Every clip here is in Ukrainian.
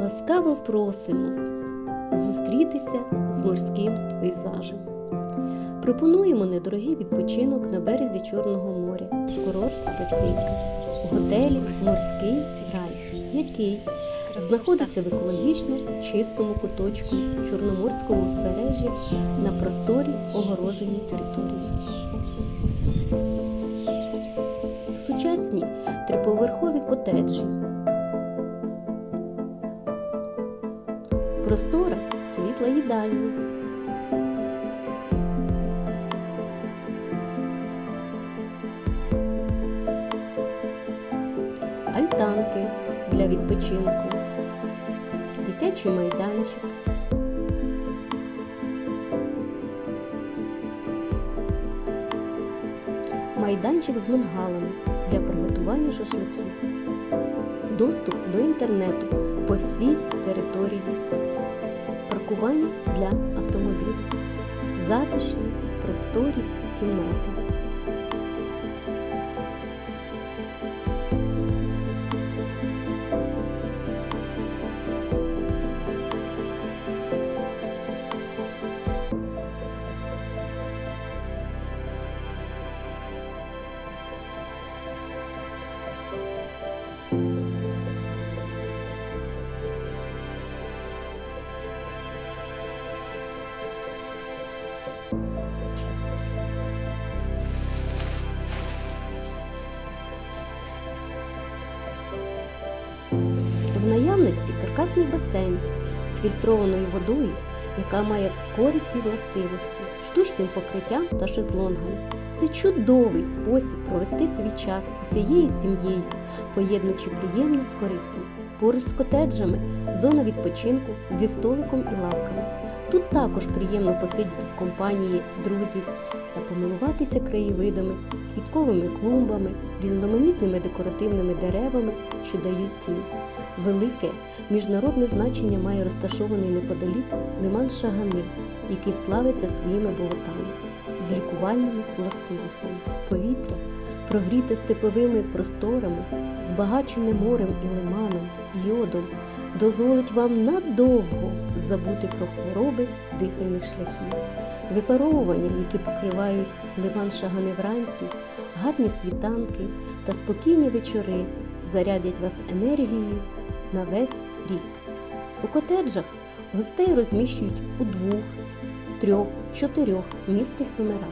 Ласкаво просимо зустрітися з морським пейзажем. Пропонуємо недорогий відпочинок на березі Чорного моря, курорт Російка, у готелі Морський рай, який знаходиться в екологічно чистому куточку Чорноморського узбережжя на просторі огороженій території. Сучасні триповерхові котеджі. Простора світла їдальня. Альтанки для відпочинку. Дитячий майданчик. Майданчик з мангалами для приготування шашликів. Доступ до інтернету по всій території. Паркування для автомобілів. Затишні, просторі кімнати. В наявності каркасний басейн з фільтрованою водою, яка має корисні властивості, штучним покриттям та шезлонгами. Це чудовий спосіб провести свій час усією сім'єю, поєднуючи приємне з корисним. Поруч з котеджами зона відпочинку зі столиком і лавками. Тут також приємно посидіти в компанії друзів та помилуватися краєвидами, квітковими клумбами, різноманітними декоративними деревами, що дають тінь. Велике міжнародне значення має розташований неподалік лиман Шагани, який славиться своїми болотами, з лікувальними властивостями. Повітря, прогріте степовими просторами, збагачене морем і лиманом, йодом, дозволить вам надовго забути про хвороби дихальних шляхів. Випаровування, які покривають лиман Шагани вранці, гарні світанки та спокійні вечори зарядять вас енергією на весь рік. У котеджах гостей розміщують у двох, трьох, чотирьох місних номерах.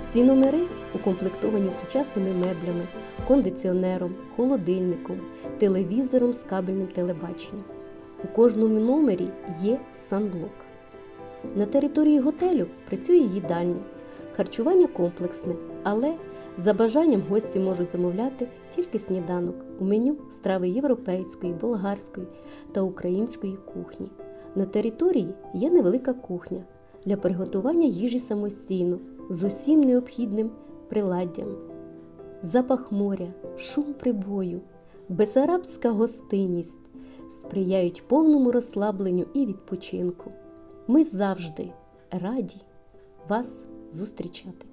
Всі номери укомплектовані сучасними меблями, кондиціонером, холодильником, телевізором з кабельним телебаченням. У кожному номері є санблок. На території готелю працює їдальня, харчування комплексне, але за бажанням гості можуть замовляти тільки сніданок у меню страви європейської, болгарської та української кухні. На території є невелика кухня для приготування їжі самостійно з усім необхідним приладдям. Запах моря, шум прибою, безарабська гостинність сприяють повному розслабленню і відпочинку. Ми завжди раді вас зустрічати.